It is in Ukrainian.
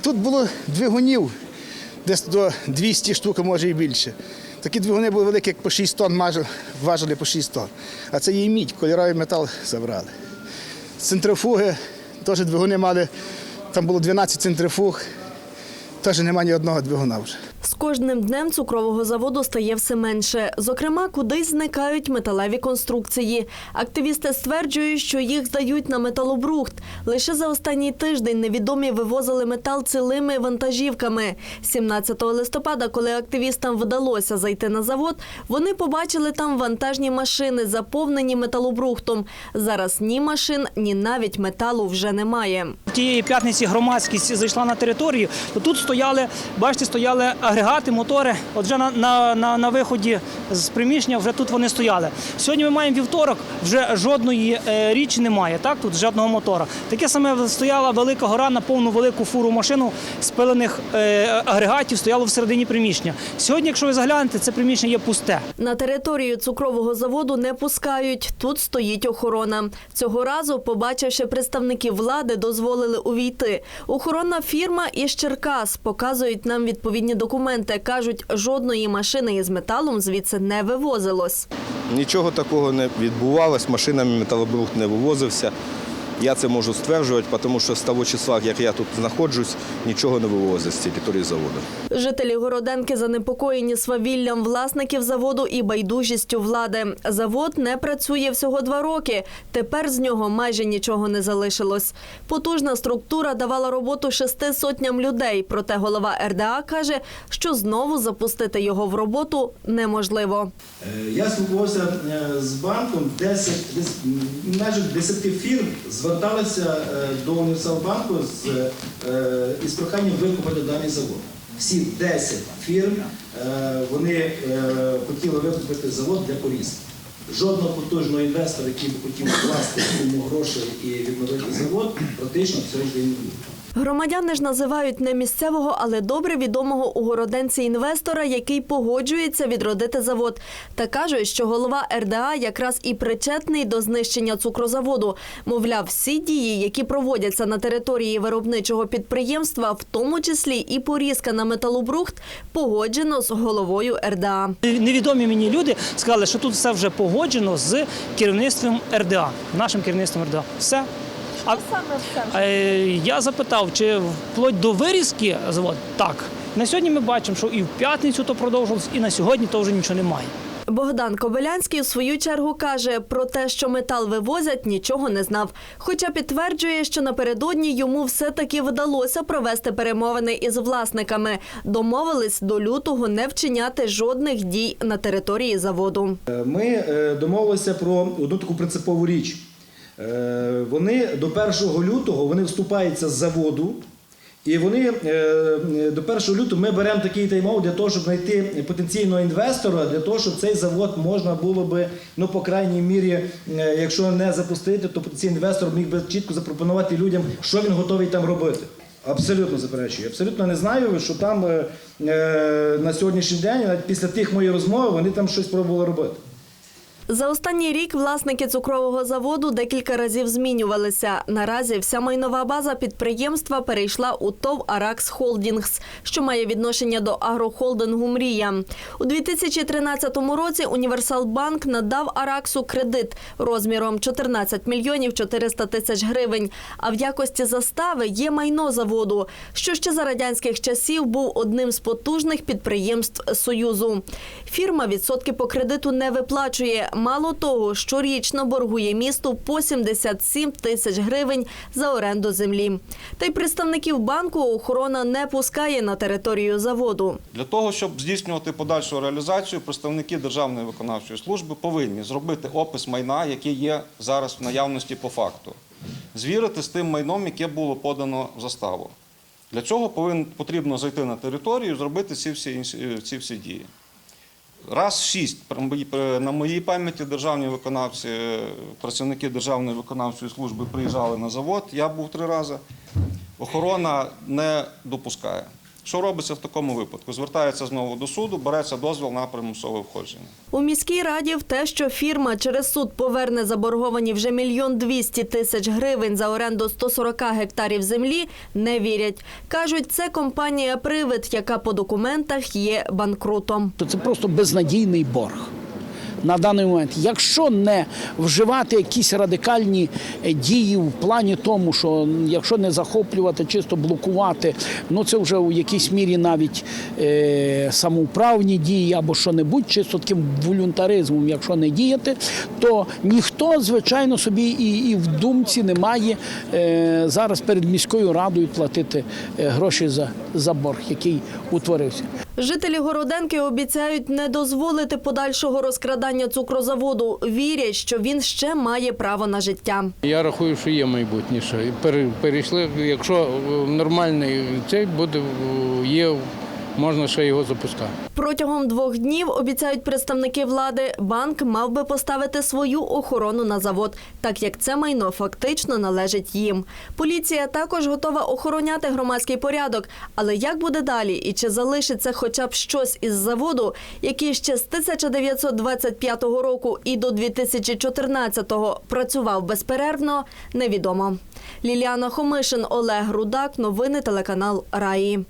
Тут було двигунів, десь до 200 штук, може і більше. Такі двигуни були великі, як по 6 тонн, важили по 6 тонн. А це її мідь, кольоровий метал забрали. Центрифуги, теж двигуни мали, там було 12 центрифуг, теж немає ні одного двигуна вже. Кожним днем цукрового заводу стає все менше. Зокрема, кудись зникають металеві конструкції. Активісти стверджують, що їх здають на металобрухт. Лише за останній тиждень невідомі вивозили метал цілими вантажівками. 17 листопада, коли активістам вдалося зайти на завод, вони побачили там вантажні машини, заповнені металобрухтом. Зараз ні машин, ні навіть металу вже немає. Тієї п'ятниці громадськість зайшла на територію, то тут стояли, бачите, стояли агрегати, мотори. От вже на, на, на, на виході з приміщення вже тут вони стояли. Сьогодні ми маємо вівторок, вже жодної е, річі немає, так? Тут жодного мотора. Таке саме стояла велика гора на повну велику фуру машину спилених е, агрегатів, стояло всередині приміщення. Сьогодні, якщо ви заглянете, це приміщення є пусте. На територію цукрового заводу не пускають. Тут стоїть охорона. Цього разу, побачивши представників влади, дозволили увійти. Охоронна фірма із Черкас показують нам відповідні документи. кажуть, жодної машини із металом звідси не вивозилось. Нічого такого не відбувалось, машинами металобрухт не вивозився. Я це можу стверджувати, тому що з того числа, як я тут знаходжусь, нічого не вивозить з території заводу. Жителі Городенки занепокоєні свавіллям власників заводу і байдужістю влади. Завод не працює всього два роки. Тепер з нього майже нічого не залишилось. Потужна структура давала роботу шести сотням людей. Проте голова РДА каже, що знову запустити його в роботу неможливо. Е, Я спілкувався е, з банком, 10, десь, м, майже 10 фірм зверталися е, до Універсалбанку з, е, із проханням викупити даний завод. Всі 10 фірм е, вони хотіли викупити завод для порізки. Жодного потужного інвестора, який би хотів вкласти суму грошей і відновити завод, практично в сьогодні не було. Громадяни ж називають не місцевого, але добре відомого у Городенці інвестора, який погоджується відродити завод. Та кажуть, що голова РДА якраз і причетний до знищення цукрозаводу. Мовляв, всі дії, які проводяться на території виробничого підприємства, в тому числі і порізка на металобрухт, погоджено з головою РДА. Невідомі мені люди сказали, що тут все вже погоджено з керівництвом РДА, нашим керівництвом РДА. Все. А Е, Я запитав, чи вплоть до вирізки завод? Так. На сьогодні ми бачимо, що і в п'ятницю то продовжилось, і на сьогодні то вже нічого немає. Богдан Кобилянський у свою чергу каже про те, що метал вивозять, нічого не знав. Хоча підтверджує, що напередодні йому все-таки вдалося провести перемовини із власниками. Домовились до лютого не вчиняти жодних дій на території заводу. Е, Ми е, домовилися про одну таку принципову річ. Е, Вони до 1 лютого вони вступаються з заводу. І вони е, до 1 лютого ми беремо такий тайм для того, щоб знайти потенційного інвестора, для того, щоб цей завод можна було би, ну по крайній мірі, е, якщо не запустити, то потенційний інвестор міг би чітко запропонувати людям, що він готовий там робити. Абсолютно заперечую. Абсолютно не знаю, що там на сьогоднішній день, навіть після тих моїх розмов, вони там щось пробували робити. За останній рік власники цукрового заводу декілька разів змінювалися. Наразі вся майнова база підприємства перейшла у ТОВ Аракс Холдінгс, що має відношення до агрохолдингу Мрія. У 2013 році Універсалбанк надав Араксу кредит розміром 14 мільйонів 400 тисяч гривень. А в якості застави є майно заводу, що ще за радянських часів був одним з потужних підприємств Союзу. Фірма відсотки по кредиту не виплачує. Мало того, щорічно боргує місту по 77 тисяч гривень за оренду землі. Та й представників банку охорона не пускає на територію заводу. Для того, щоб здійснювати подальшу реалізацію, представники Державної виконавчої служби повинні зробити опис майна, яке є зараз в наявності по факту, звірити з тим майном, яке було подано в заставу. Для цього повин, потрібно зайти на територію зробити ці всі, ці всі дії. Раз шість на моїй пам'яті державні виконавці, працівники Державної виконавчої служби приїжджали на завод, я був три рази. Охорона не допускає. Що робиться в такому випадку? Звертається знову до суду, береться дозвіл на примусове входження. У міській раді в те, що фірма через суд поверне заборговані вже мільйон двісті тисяч гривень за оренду 140 гектарів землі, не вірять. Кажуть, це компанія Привид, яка по документах є банкрутом. то це просто безнадійний борг. На даний момент, якщо не вживати якісь радикальні е, дії в плані тому, що якщо не захоплювати, чисто блокувати, ну це вже у якійсь мірі навіть е, самоуправні дії або що-небудь, чисто таким волюнтаризмом, якщо не діяти, то ніхто, звичайно, собі і, і в думці не має е, зараз перед міською радою платити е, гроші за, за борг, який утворився. Жителі Городенки обіцяють не дозволити подальшого розкрадання цукрозаводу. Вірять, що він ще має право на життя. Я рахую, що є майбутнє. що Перейшли, якщо е, нормальний цей буде, е, є, можна ще його запускати. Протягом двох днів обіцяють представники влади, банк мав би поставити свою охорону на завод, так як це майно фактично належить їм. Поліція також готова охороняти громадський порядок. Але як буде далі і чи залишиться хоча б щось із заводу, який ще з 1925 року і до 2014 працював безперервно, невідомо. Ліліана Хомишин, Олег Рудак, новини телеканал Раї.